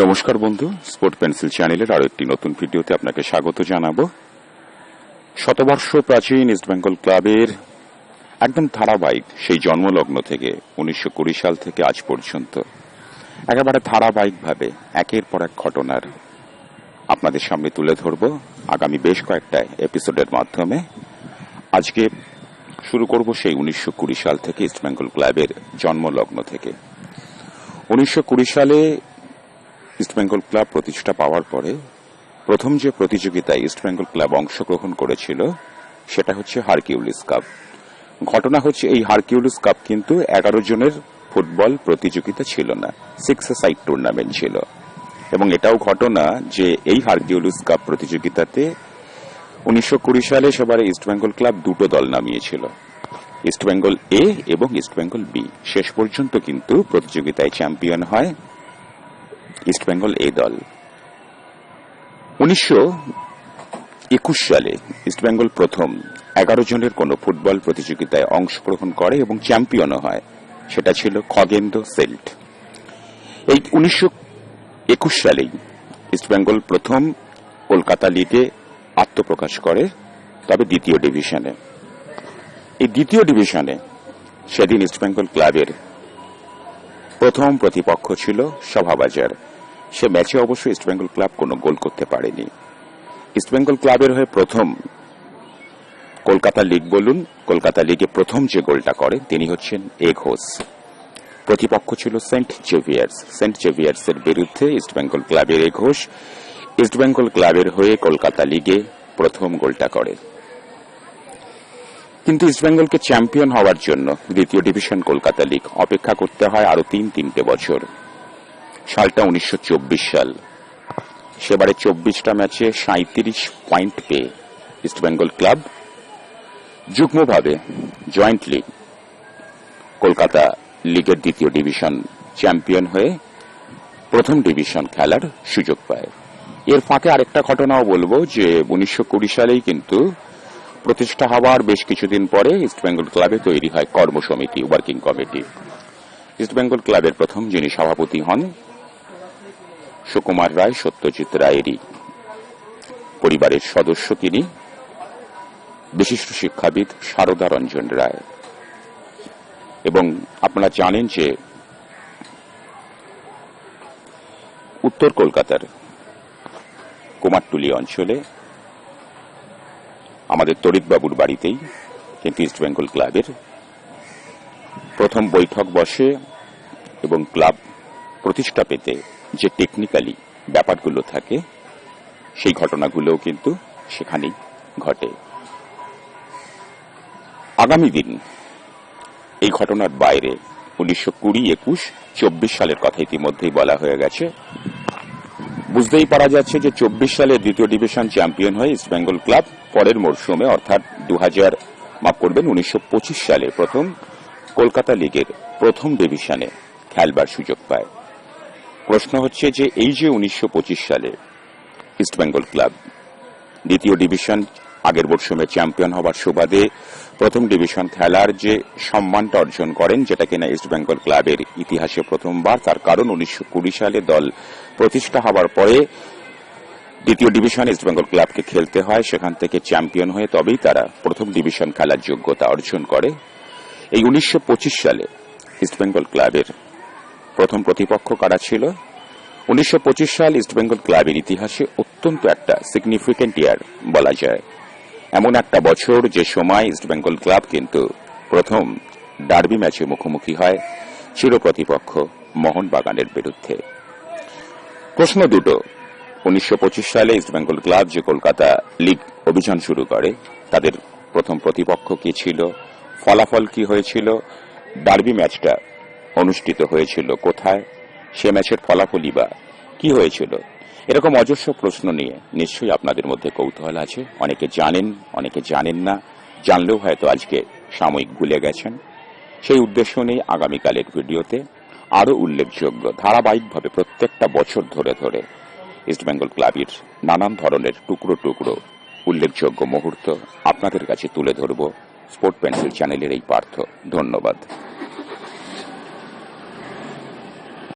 নমস্কার বন্ধু, sport pencil চ্যানেলের আরও একটি নতুন ভিডিওতে আপনাকে স্বাগত জানাব। শতবর্ষ প্রাচীন ইস্টবেঙ্গল ক্লাবের একদম ধারাবাহিক সেই জন্মলগ্ন থেকে উনিশশো কুড়ি সাল থেকে আজ পর্যন্ত একেবারে ধারাবাহিকভাবে একের পর এক ঘটনার আপনাদের সামনে তুলে ধরব আগামী বেশ কয়েকটা এপিসোডের মাধ্যমে। আজকে শুরু করব সেই উনিশশো কুড়ি সাল থেকে ইস্টবেঙ্গল ক্লাবের জন্মলগ্ন থেকে। উনিশশো কুড়ি সালে ইস্টবেঙ্গল ক্লাব প্রতিষ্ঠা পাওয়ার পরে প্রথম যে প্রতিযোগিতায় ইস্টবেঙ্গল ক্লাব অংশগ্রহণ করেছিল, সেটা হচ্ছে হারকিউলিস কাপ। ঘটনা হচ্ছে, এই হারকিউলিস কাপ কিন্তু এগারো জনের ফুটবল প্রতিযোগিতা ছিল না সিক্স সাইড টুর্নামেন্ট ছিল। এবং এটাও ঘটনা যে এই হারকিউলিস কাপ প্রতিযোগিতাতে উনিশশো কুড়ি সালে সবারে ইস্টবেঙ্গল ক্লাব দুটো দল নামিয়েছিল ইস্টবেঙ্গল এ এবং ইস্টবেঙ্গল বি। শেষ পর্যন্ত কিন্তু প্রতিযোগিতায় চ্যাম্পিয়ন হয়। ইস্টবেঙ্গল এই দল। উনিশশো একুশ সালে ইস্টবেঙ্গল প্রথম এগারো জনের কোন ফুটবল প্রতিযোগিতায় অংশগ্রহণ করে এবং চ্যাম্পিয়নও হয়। সেটা ছিল খগেন্দ্র সেল্ট। এই উনিশশো একুশ সালেই ইস্টবেঙ্গল প্রথম কলকাতা লিগে আত্মপ্রকাশ করে, তবে দ্বিতীয় ডিভিশনে। এই দ্বিতীয় ডিভিশনে সেদিন ইস্টবেঙ্গল ক্লাবের প্রথম প্রতিপক্ষ ছিল সভাবাজার সে ম্যাচে অবশ্য ইস্টবেঙ্গল ক্লাব কোনো গোল করতে পারেনি। ইস্টবেঙ্গল ক্লাবের হয়ে প্রথম কলকাতা লিগ বলুন, কলকাতা লিগে প্রথম যে গোলটা করে, তিনি হচ্ছেন এ ঘোষ প্রতিপক্ষ ছিল সেন্ট জেভিয়ার্স। সেন্ট জেভিয়ার্স এর বিরুদ্ধে ইস্টবেঙ্গল ক্লাবের এ ঘোষ ইস্টবেঙ্গল ক্লাবের হয়ে কলকাতা লিগে প্রথম গোলটা করে। কিন্তু ইস্টবেঙ্গলকে চ্যাম্পিয়ন হওয়ার জন্য দ্বিতীয় ডিভিশন কলকাতা লিগ অপেক্ষা করতে হয় আরও তিন তিনটে বছর। সালটা উনিশশো চব্বিশ সাল। সেবারে চব্বিশটা ম্যাচে সাঁত্রিশ পয়েন্ট পেয়ে ইস্টবেঙ্গল ক্লাব যুগ্মভাবে জয়েন্টলি কলকাতা লিগের দ্বিতীয় ডিভিশন চ্যাম্পিয়ন হয়ে প্রথম ডিভিশন খেলার সুযোগ পায়। এর ফাঁকে আরেকটা ঘটনাও বলব যে উনিশশো কুড়ি সালেই কিন্তু প্রতিষ্ঠা হওয়ার বেশ কিছুদিন পরে ইস্টবেঙ্গল ক্লাবে তৈরি হয় কর্মসমিতি, ওয়ার্কিং কমিটি। ইস্টবেঙ্গল ক্লাবের প্রথম যিনি সভাপতি হন সুকুমার রায়, সত্যজিৎ রায়েরই পরিবারের সদস্য তিনি, বিশিষ্ট শিক্ষাবিদ সারদা রঞ্জন রায়। এবং আপনারা জানেন যে উত্তর কলকাতার কুমারটুলি অঞ্চলে আমাদের তরিকবাবুর বাড়িতেই, কিন্তু ইস্টবেঙ্গল ক্লাবের প্রথম বৈঠক বসে এবং ক্লাব প্রতিষ্ঠা পেতে যে টেকনিক্যালি ব্যাপারগুলো থাকে, সেই ঘটনাগুলোও কিন্তু সেখানেই ঘটে। আগামী দিন এই ঘটনার বাইরে উনিশশো কুড়ি একুশ চব্বিশ সালের কথা ইতিমধ্যেই বলা হয়ে গেছে। বুঝতেই পারা যাচ্ছে যে চব্বিশ সালে দ্বিতীয় ডিভিশন চ্যাম্পিয়ন হয়ে ইস্টবেঙ্গল ক্লাব পরের মরশুমে, অর্থাৎ দু হাজার মাফ করবেন, উনিশশো সালে প্রথম কলকাতা লিগের প্রথম ডিভিশনে খেলবার সুযোগ পায়। প্রশ্ন হচ্ছে যে এই যে উনিশশো পঁচিশ সালে ইস্টবেঙ্গল ক্লাব দ্বিতীয় ডিভিশন, আগের মরশুমে চ্যাম্পিয়ন হওয়ার সুবাদে প্রথম ডিভিশন খেলার যে সম্মানটা অর্জন করেন, যেটা কিনা ইস্টবেঙ্গল ক্লাবের ইতিহাসে প্রথমবার, তার কারণ উনিশশো কুড়ি সালে দল প্রতিষ্ঠা হওয়ার পরে দ্বিতীয় ডিভিশন ইস্টবেঙ্গল ক্লাবকে খেলতে হয়, সেখান থেকে চ্যাম্পিয়ন হয়ে তবেই তারা প্রথম ডিভিশন খেলার যোগ্যতা অর্জন করে। এই উনিশশো পঁচিশ সালে ইস্টবেঙ্গল ক্লাবের প্রথম প্রতিপক্ষ কারা ছিল? উনিশশো সাল ইস্টবেঙ্গল ক্লাবের ইতিহাসে অত্যন্ত একটা সিগনিফিকেন্ট ইয়ার বলা যায়। এমন একটা বছর যে সময় ইস্টবেঙ্গল ক্লাব কিন্তু প্রথম ডার্বি ম্যাচে মুখোমুখি হয় চির প্রতিপক্ষ মোহনবাগানের বিরুদ্ধে। প্রশ্ন দুটো, উনিশশো পঁচিশ সালে ইস্টবেঙ্গল ক্লাব যে কলকাতা লিগ অভিযান শুরু করে, তাদের প্রথম প্রতিপক্ষ কি ছিল? ফলাফল কি হয়েছিল? ডার্বি ম্যাচটা অনুষ্ঠিত হয়েছিল। কোথায়? সে ম্যাচের ফলাফলই বা কি হয়েছিল? এরকম অজস্র প্রশ্ন নিয়ে নিশ্চয়ই আপনাদের মধ্যে কৌতূহল আছে। অনেকে জানেন অনেকে জানেন না। জানলেও হয়তো আজকে সাময়িক ভুলে গেছেন। সেই উদ্দেশ্য নেই আগামীকালের ভিডিওতে আরও উল্লেখযোগ্য, ধারাবাহিকভাবে প্রত্যেকটা বছর ধরে ধরে ইস্টবেঙ্গল ক্লাবের নানান ধরনের টুকরো টুকরো উল্লেখযোগ্য মুহূর্ত আপনাদের কাছে তুলে ধরব। স্পোর্ট পেন্সিল চ্যানেলের এই পার্থ, ধন্যবাদ।